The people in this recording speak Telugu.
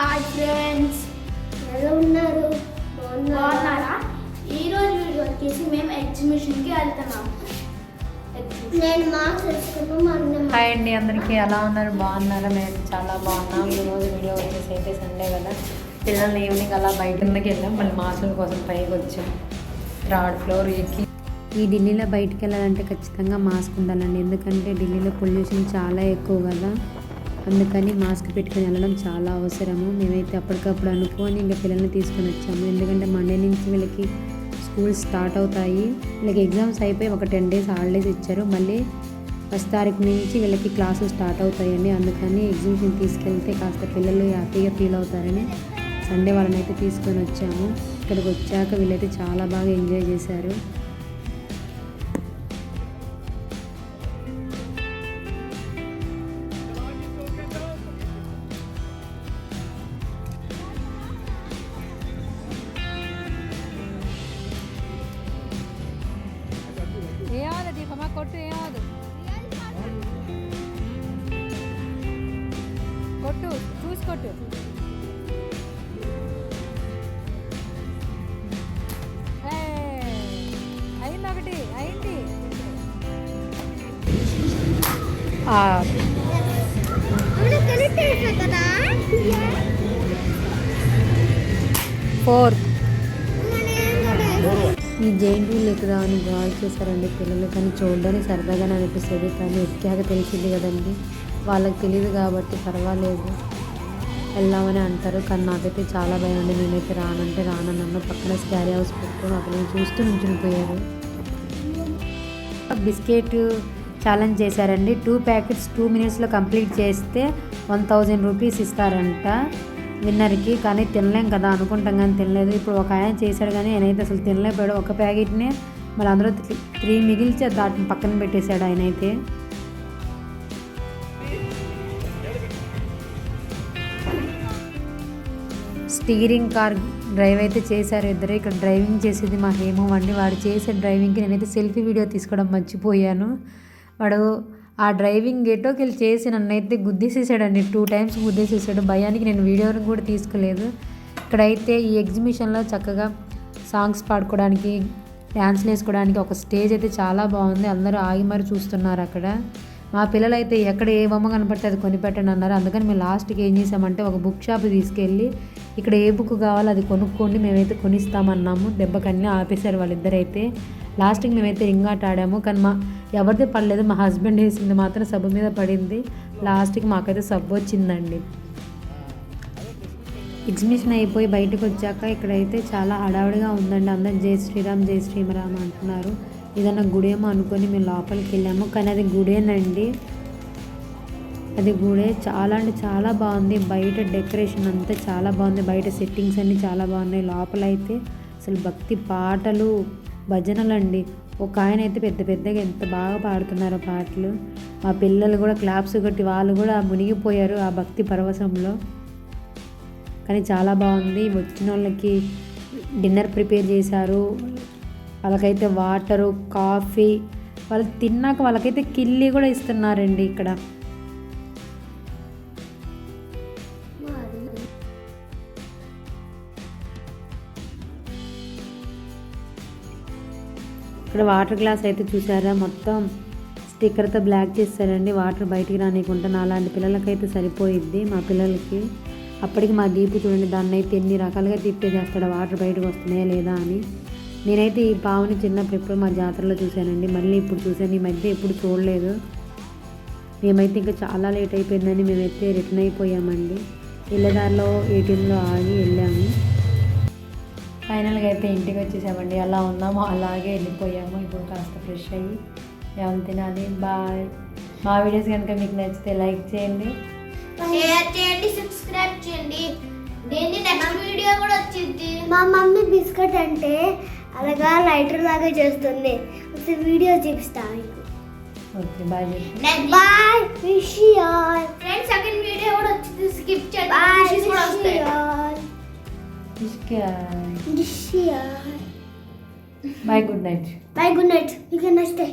Hi friends. ఎలా ఉన్నారు? బాగున్నారా? ఈరోజు వీడియో వచ్చేసి మేము ఎగ్జిబిషన్కి వెళ్తున్నాము. నేను మార్క్స్ అన్న హాయ్ అండి అందరికీ ఎలా ఉన్నారు? బాగున్నారా? మేము చాలా బాగున్నాం. ఈరోజు వీడియో వచ్చేసి అయితే సండే కదా. పిల్లల్ని ఈవినింగ్ అలా బయట కిందకి వెళ్ళాం. మళ్ళీ మాస్టర్ కోసం పైకి వచ్చాం. థర్డ్ ఫ్లోర్ ఎక్కి. ఈ ఢిల్లీలో బయటికి వెళ్ళాలంటే ఖచ్చితంగా మాస్క్ ఉండాలండి. ఎందుకంటే ఢిల్లీలో పొల్యూషన్ చాలా ఎక్కువ కదా. అందుకని మాస్క్ పెట్టుకుని వెళ్ళడం చాలా అవసరము. మేమైతే అప్పటికప్పుడు అనుకోని ఇంకా పిల్లల్ని తీసుకొని వచ్చాము. ఎందుకంటే మండే నుంచి వీళ్ళకి స్కూల్ స్టార్ట్ అవుతాయి. వీళ్ళకి ఎగ్జామ్స్ అయిపోయి ఒక టెన్ డేస్ హాలిడేస్ ఇచ్చారు. మళ్ళీ ఫస్ట్ తారీఖు నుంచి వీళ్ళకి క్లాసులు స్టార్ట్ అవుతాయండి. అందుకని ఎగ్జిబిషన్ తీసుకెళ్తే కాస్త పిల్లలు హ్యాపీగా ఫీల్ అవుతారని సండే వాళ్ళని అయితే తీసుకొని వచ్చాము. ఇక్కడికి వచ్చాక వీళ్ళైతే చాలా బాగా ఎంజాయ్ చేశారు. కొట్టు ఏమవుదు కొట్టు చూసి కొట్టు అయింది ఒకటి అయింది కదా ఫోర్ ఈ జైంట్ వీల్ అని గోల్ చేశారండి పిల్లలు. కానీ చూడడానికి సరదాగానే అనిపిస్తుంది. కానీ ఎక్కాక తెలిసింది కదండి. వాళ్ళకి తెలియదు కాబట్టి పర్వాలేదు. వెళ్దామని అంటారు. కానీ నాకైతే చాలా భయం అండి. నేనైతే రానంటే రానన్న పక్కన స్కారీ హౌస్ పెట్టుకొని అక్కడ చూస్తూ నుంచుని పోయారు. బిస్కెట్ ఛాలెంజ్ చేశారండి. టూ ప్యాకెట్స్ టూ మినిట్స్లో కంప్లీట్ చేస్తే వన్ థౌజండ్ రూపీస్ ఇస్తారంట. విన్నర్కి కానీ తినలేం కదా అనుకుంటాం కానీ తినలేదు. ఇప్పుడు ఒక ఆయన చేశాడు కానీ ఆయనైతే అసలు తినలేకపోయాడు. ఒక ప్యాకెట్నే మళ్ళీ అందరూ త్రీ మిగిల్చి దాటిని పక్కన పెట్టేశాడు ఆయన అయితే. స్టీరింగ్ కార్ డ్రైవ్ అయితే చేశారు ఇద్దరు. ఇక్కడ డ్రైవింగ్ చేసేది మా హేమో అండి. వాడు చేసే డ్రైవింగ్కి నేనైతే సెల్ఫీ వీడియో తీసుకోవడం మర్చిపోయాను. వాడు ఆ డ్రైవింగ్ గేటోకి వెళ్ళి చేసి నన్ను అయితే గుద్దేసేసాడండి. Two times గుద్దేసేసాడు. భయానికి నేను వీడియోని కూడా తీసుకోలేదు. ఇక్కడైతే ఈ ఎగ్జిబిషన్లో చక్కగా సాంగ్స్ పాడుకోవడానికి డ్యాన్స్లు వేసుకోవడానికి ఒక స్టేజ్ అయితే చాలా బాగుంది. అందరూ ఆగి మరి చూస్తున్నారు అక్కడ. మా పిల్లలు అయితే ఎక్కడ ఏ బొమ్మ కనపడితే అది కొనిపెట్టండి అన్నారు. అందుకని మేము లాస్ట్కి ఏం చేసామంటే ఒక బుక్ షాప్ తీసుకెళ్ళి ఇక్కడ ఏ బుక్ కావాలో అది కొనుక్కోండి మేమైతే కొనిస్తామన్నాము. దెబ్బకన్నీ ఆపేశారు వాళ్ళిద్దరైతే. లాస్ట్కి మేమైతే రింగ్ ఆట ఆడాము. కానీ మా ఎవరిది పడలేదు మా హస్బెండ్ వేసింది మాత్రం సబ్బు మీద పడింది. లాస్ట్కి మాకైతే సబ్బు వచ్చిందండి. ఎగ్జిబిషన్ అయిపోయి బయటకు వచ్చాక ఇక్కడైతే చాలా హడావుడిగా ఉందండి. అందరు జై శ్రీరామ్ జై శ్రీరామ్ అంటున్నారు. ఏదన్నా గుడేమో అనుకొని మేము లోపలికి వెళ్ళాము. కానీ అది గుడేనండి. అది గుడే చాలా అంటే చాలా బాగుంది. బయట డెకరేషన్ అంతా చాలా బాగుంది. బయట సెట్టింగ్స్ అన్నీ చాలా బాగున్నాయి. లోపల అయితే అసలు భక్తి పాటలు భజనలండి. ఒక ఆయన అయితే పెద్ద పెద్దగా ఎంత బాగా పాడుతున్నారో పాటలు. మా పిల్లలు కూడా క్లాప్స్ కొట్టి వాళ్ళు కూడా మునిగిపోయారు ఆ భక్తి పరవశంలో. కానీ చాలా బాగుంది. వచ్చిన వాళ్ళకి డిన్నర్ ప్రిపేర్ చేశారు. వాళ్ళకైతే వాటరు కాఫీ వాళ్ళు తిన్నాక వాళ్ళకైతే కిల్లి కూడా ఇస్తున్నారండి ఇక్కడ. ఇక్కడ వాటర్ గ్లాస్ అయితే చూసారా? మొత్తం స్టిక్కర్తో బ్లాక్ చేస్తారండి. వాటర్ బయటికి రానికుండా నాలాంటి పిల్లలకైతే సరిపోయిద్ది మా పిల్లలకి. అప్పటికి మా దీపు చూడండి దాన్ని అయితే ఎన్ని రకాలుగా తిప్పేసేస్తాడు వాటర్ బయటకు వస్తున్నాయా లేదా అని. నేనైతే ఈ పావుని చిన్నప్పుడు ఎప్పుడు మా జాతరలో చూశానండి. మళ్ళీ ఇప్పుడు చూశాను. ఈ మధ్య ఎప్పుడు చూడలేదు. మేమైతే ఇంకా చాలా లేట్ అయిపోయిందని మేమైతే రిటర్న్ అయిపోయామండి. ఇళ్ళదారిలో ఏటీఎంలో ఆగి వెళ్ళాము. అయితే ఇంటికి వచ్చేసామండి. అలా ఉన్నామో అలాగే వెళ్ళిపోయాము. ఇప్పుడు కాస్త ఫ్రెష్ అయ్యి ఏమైనా తినాలి? బాయ్. మా వీడియోస్ కనుక మీకు నచ్చితే లైక్ చేయండి. షేర్ చేయండి సబ్స్క్రైబ్ చేయండి. దీన్ని నెక్స్ట్ వీడియో కూడా వచ్చింది? మా మమ్మీ బిస్కెట్ అంటే అలాగా లైటర్ లాగా చేస్తుంది. వీడియో చూపిస్తా మీకు. Okay bye bye wish friends second video కూడా వచ్చింది. స్కిప్ చేయండి. బాయ్ కూడా వస్తాయి. All Ishka wish all bye good night bye good night you can next day